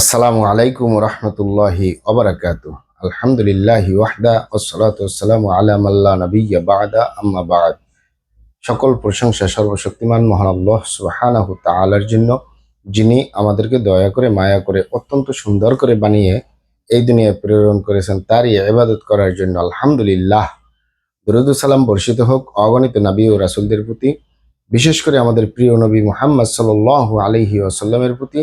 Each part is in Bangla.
আসসালামু আলাইকুম রহমতুল্লাহি অবরাকাত আলহামদুলিল্লাহ ওয়াহদা ওসলাত ওসালাম আলাম আল্লাহ নবিয়া বাদা, আম্মা বাদ। সকল প্রশংসা সর্বশক্তিমান মহান আল্লাহ সুবাহানাহু তাআলার জন্য, যিনি আমাদেরকে দয়া করে, মায়া করে, অত্যন্ত সুন্দর করে বানিয়ে এই দুনিয়ায় প্রেরণ করেছেন, তারই ইবাদত করার জন্য আলহামদুলিল্লাহ। সালাম বর্ষিত হোক অগণিত নবী ও রাসুলদের প্রতি, বিশেষ করে আমাদের প্রিয় নবী মুহাম্মদ সাল্লাল্লাহু আলাইহি ওয়াসাল্লামের প্রতি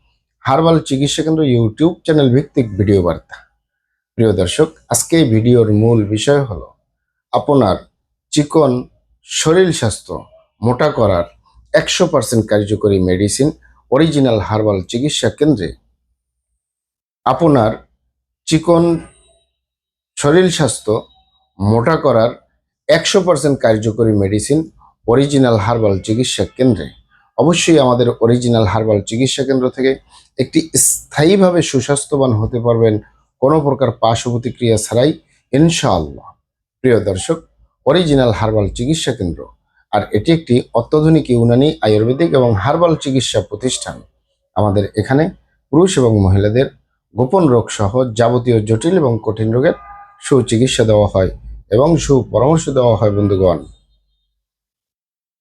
হার্বাল চিকিৎসা কেন্দ্র ইউটিউব চ্যানেল ভিত্তিক ভিডিও বার্তা। প্রিয় দর্শক, আজকে এই ভিডিওর মূল বিষয় হলো আপনার চিকন শরীর স্বাস্থ্য মোটা করার একশো পার্সেন্ট কার্যকরী মেডিসিন অরিজিনাল হার্বাল চিকিৎসা কেন্দ্রে। আপনার চিকন শরীর স্বাস্থ্য মোটা করার একশো পার্সেন্ট কার্যকরী মেডিসিন অরিজিনাল হার্বাল চিকিৎসা কেন্দ্রে। অবশ্যই আমাদের অরিজিনাল হার্বাল চিকিৎসা কেন্দ্র থেকে একটি স্থায়ীভাবে সুস্বাস্থ্যবান হতে পারবেন কোনো প্রকার পার্শ্ব প্রতিক্রিয়া ছাড়াই, ইনশাআল্লাহ। প্রিয় দর্শক অরিজিনাল হার্বাল চিকিৎসা কেন্দ্র, আর এটি একটি অত্যাধুনিক ইউনানি আয়ুর্বেদিক এবং হার্বাল চিকিৎসা প্রতিষ্ঠান। আমাদের এখানে পুরুষ এবং মহিলাদের গোপন রোগ সহ যাবতীয় জটিল এবং কঠিন রোগের সুচিকিৎসা দেওয়া হয় এবং সুপরামর্শ দেওয়া হয় বন্ধুগণ।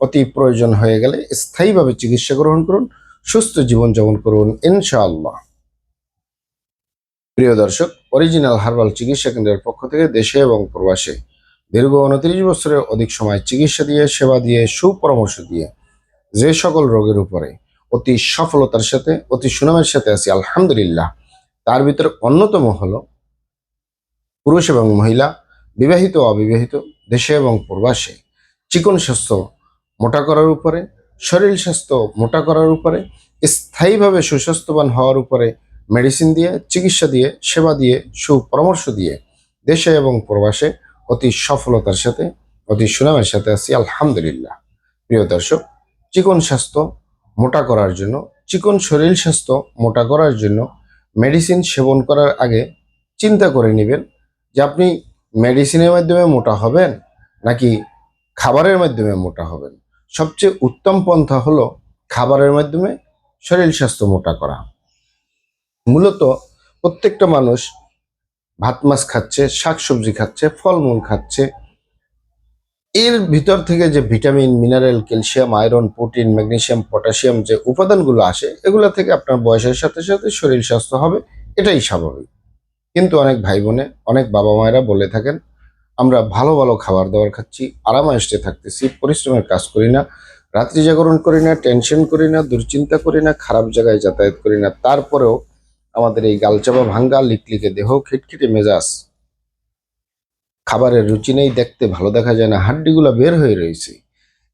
অতি প্রয়োজন হয়ে গেলে স্থায়ীভাবে চিকিৎসা গ্রহণ করুন, সুস্থ জীবনযাপন করুন, ইনশাআল্লাহ। প্রিয় দর্শক, অরিজিনাল হার্বাল চিকিৎসা কেন্দ্রের পক্ষ থেকে দেশে এবং প্রবাসে দীর্ঘ উনত্রিশ বছরের অধিক সময় চিকিৎসা দিয়ে, সেবা দিয়ে, সুপরামর্শ দিয়ে যে সকল রোগের উপরে অতি সফলতার সাথে, অতি সুনামের সাথে আছি, আলহামদুলিল্লাহ। তার ভিতরে অন্যতম হলো পুরুষ এবং মহিলা, বিবাহিত অবিবাহিত, দেশে এবং প্রবাসে চিকন স্বাস্থ্য মোটা করার উপরে, শরীর স্বাস্থ্য মোটা করার উপরে, স্থায়ীভাবে সুস্বাস্থ্যবান হওয়ার উপরে মেডিসিন দিয়ে, চিকিৎসা দিয়ে, সেবা দিয়ে, সুপরামর্শ দিয়ে দেশে এবং প্রবাসে অতি সফলতার সাথে, অতি সুনামের সাথে আছি, আলহামদুলিল্লাহ। প্রিয় দর্শক, চিকন স্বাস্থ্য মোটা করার জন্য, চিকন শরীর স্বাস্থ্য মোটা করার জন্য মেডিসিন সেবন করার আগে চিন্তা করে নেবেন যে আপনি মেডিসিনের মাধ্যমে মোটা হবেন নাকি খাবারের মাধ্যমে মোটা হবেন। সবচেয়ে উত্তম পন্থা হলো খাবারের মাধ্যমে শরীর স্বাস্থ্য মোটা করা। মূলত প্রত্যেকটা মানুষ ভাত মাছ খাচ্ছে, শাকসবজি খাচ্ছে, ফলমূল খাচ্ছে। এর ভিতর থেকে যে vitamin, mineral, calcium, iron, protein magnesium potassium যে উপাদানগুলো আসে, এগুলো থেকে আপনার বয়সের সাথে সাথে শরীর স্বাস্থ্য হবে, এটাই স্বাভাবিক। কিন্তু অনেক ভাই বোনে, অনেক বাবা মায়েরা বলে থাকেন আমরা ভালো ভালো খাবার দাবার খাচ্ছি আরামায়েস্টে থাকতেছি, পরিশ্রমের কাজ করি না, রাত্রি জাগরণ করি না, টেনশন করি না, দুশ্চিন্তা করি না, খারাপ জায়গায় যাতায়াত করি না। তারপরেও আমাদের এই গালচাপা ভাঙ্গা, লিকলিকে দেহ, খিটখিটে মেজাজ, খাবারের রুচি নেই, দেখতে ভালো দেখা যায় না, হাড্ডিগুলো বের হয়ে রয়েছে।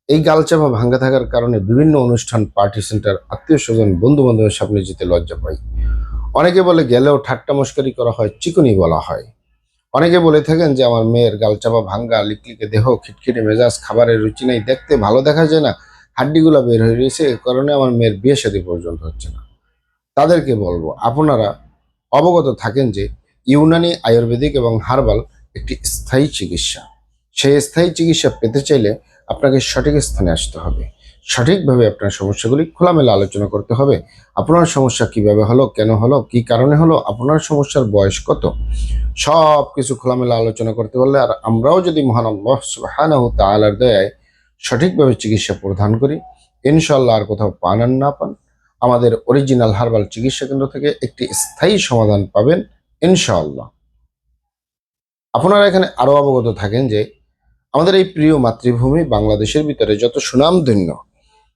এই গালচাপা ভাঙ্গা থাকার কারণে বিভিন্ন অনুষ্ঠান, পার্টি সেন্টার, আত্মীয় স্বজন বন্ধু বান্ধবের সামনে যেতে লজ্জা পাই। অনেকে বলে গেলেও ঠাট্টা মস্কারি করা হয়, চিকনি বলা হয়। অনেকে বলে থাকেন যে আমার মেয়ের গালচাপা ভাঙ্গা, লিকলিকে দেহ, খিটখিটে মেজাজ, খাবারের রুচি নেই, দেখতে ভালো দেখা যায় না, হাড্ডিগুলো বের হয়ে রয়েছে, এ কারণে আমার মেয়ের বিয়ে শাদী পর্যন্ত হচ্ছে না। তাদেরকে বলব, আপনারা অবগত থাকেন যে ইউনানি আয়ুর্বেদিক এবং হার্বাল একটি স্থায়ী চিকিৎসা। সেই স্থায়ী চিকিৎসা পেতে চাইলে আপনাকে সঠিক স্থানে আসতে হবে। সঠিকভাবে আপনার সমস্যাগুলি খোলামেলা আলোচনা করতে হবে। আপনার সমস্যা কীভাবে হলো, কেন হলো, কি কারণে হলো, আপনার সমস্যার বয়স কত? সব কিছু খোলামেলা আলোচনা করতে পারলে আর আমরাও যদি মহান আল্লাহ সুবহানাহু তাআলার দয়ায় সঠিকভাবে চিকিৎসা প্রদান করি ইনশাল্লাহ আর কোথাও পান আর না পান, আমাদের অরিজিনাল হার্বাল চিকিৎসা কেন্দ্র থেকে একটি স্থায়ী সমাধান পাবেন ইনশাআল্লাহ। আপনারা এখানে আরও অবগত থাকেন যে, আমাদের এই প্রিয় মাতৃভূমি বাংলাদেশের ভিতরে যত সুনামধন্য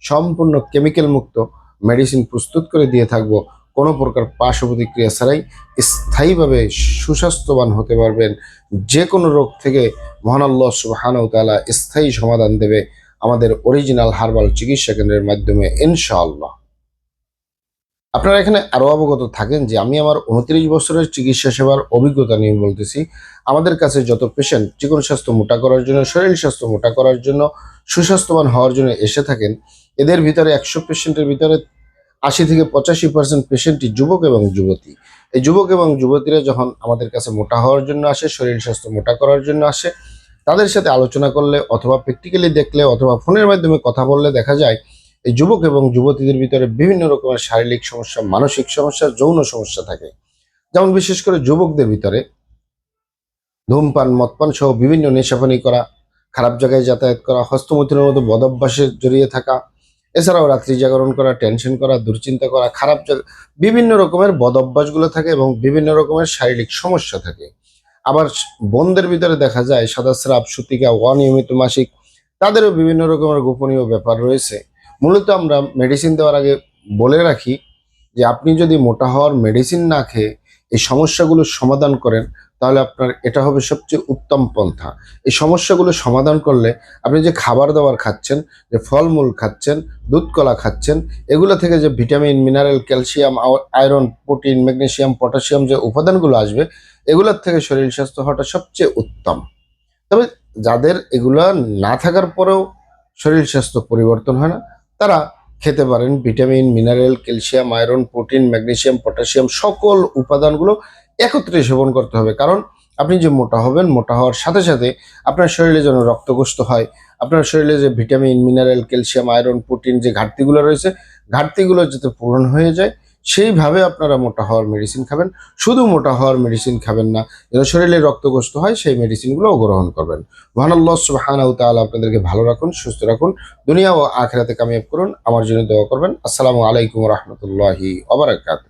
সম্পূর্ণ কেমিক্যাল মুক্ত মেডিসিন প্রস্তুত করে দিয়ে থাকব। কোনো প্রকার পার্শ্ব প্রতিক্রিয়া ছাড়াই স্থায়ীভাবে সুস্বাস্থ্যবান হতে পারবেন। যে কোনো রোগ থেকে মহান আল্লাহ স্থায়ী সমাধান দেবে আমাদের অরিজিনাল হার্বাল চিকিৎসা কেন্দ্রের মাধ্যমে, ইনশাআল্লাহ। আপনারা এখানে আরও অবগত থাকেন যে আমি আমার উনত্রিশ বছরের চিকিৎসা সেবার অভিজ্ঞতা নিয়ে বলতেছি। আমাদের কাছে যত পেশেন্ট চিকন স্বাস্থ্য মোটা করার জন্য, শরীর স্বাস্থ্য মোটা করার জন্য, সুস্বাস্থ্যবান হওয়ার জন্য এসে থাকেন এদের ভিতরে একশো পেশেন্টের ভিতরে আশি থেকে পঁচাশি পার্সেন্ট পেশেন্টই যুবক এবং যুবতী। এই যুবক এবং যুবতীরা যখন আমাদের কাছে মোটা হওয়ার জন্য আসে, শরীর স্বাস্থ্য মোটা করার জন্য আসে, তাদের সাথে আলোচনা করলে অথবা প্র্যাকটিক্যালি দেখলে অথবা ফোনের মাধ্যমে কথা বললে দেখা যায়, এই যুবক এবং যুবতীদের ভিতরে বিভিন্ন রকমের শারীরিক সমস্যা, মানসিক সমস্যা, যৌন সমস্যা থাকে। যেমন বিশেষ করে যুবকদের ভিতরে ধূমপান, মদপান সহ বিভিন্ন নেশাপানি করা, খারাপ জায়গায় যাতায়াত করা, হস্তমৈথুনের মতো বদভ্যাসে জড়িয়ে থাকা এছাড়াও রাত্রি জাগরণ করা টেনশন করা, দুশ্চিন্তা করা, খারাপ বিভিন্ন রকমের বদভ্যাসগুলো থাকে এবং বিভিন্ন রকমের শারীরিক সমস্যা থাকে। আবার বন্ধের ভিতরে দেখা যায় সাদা স্রাব সুতিকা, অনিয়মিত মাসিক, তাদেরও বিভিন্ন রকমের গোপনীয় ব্যাপার রয়েছে। মূলত আমরা মেডিসিন দেওয়ার আগে বলে রাখি যে, আপনি যদি মোটা হওয়ার মেডিসিন না খেয়ে এই সমস্যাগুলো সমাধান করেন, তাহলে আপনার এটা হবে সবচেয়ে উত্তম পন্থা। এই সমস্যাগুলো সমাধান করলে আপনি যে খাবার দাবার খাচ্ছেন, যে ফলমূল খাচ্ছেন দুধ কলা খাচ্ছেন, এগুলো থেকে যে vitamin, mineral, calcium iron, protein magnesium potassium যে উপাদানগুলো আসবে, এগুলোর থেকে শরীর স্বাস্থ্য হওয়াটা সবচেয়ে উত্তম। তবে যাদের এগুলো না থাকার পরেও শরীর স্বাস্থ্য পরিবর্তন হয় না, তারা খেতে পারেন। Vitamin, mineral, calcium, iron, protein magnesium potassium সকল উপাদানগুলো একত্রে সেবন করতে হবে। কারণ আপনি যে মোটা হবেন, মোটা হওয়ার সাথে সাথে আপনার শরীরে যেন রক্তগ্রস্ত হয়, আপনার শরীরে যে vitamin, mineral, calcium, iron, protein যে ঘাটতিগুলো রয়েছে, ঘাটতিগুলো যাতে পূরণ হয়ে যায় সেইভাবে আপনারা মোটা হওয়ার মেডিসিন খাবেন। শুধু মোটা হওয়ার মেডিসিন খাবেন না, যেন শরীরে রক্তগ্রস্ত হয়, সেই মেডিসিনগুলোও গ্রহণ করবেন। মহানাল্লাহ সুবাহানাউ তাআলা আপনাদেরকে ভালো রাখুন, সুস্থ রাখুন, দুনিয়া ও আখেরাতে কামিয়াব করুন। আমার জন্য দোয়া করবেন। আসসালামু আলাইকুম রহমতুল্লাহি ওবরাকাত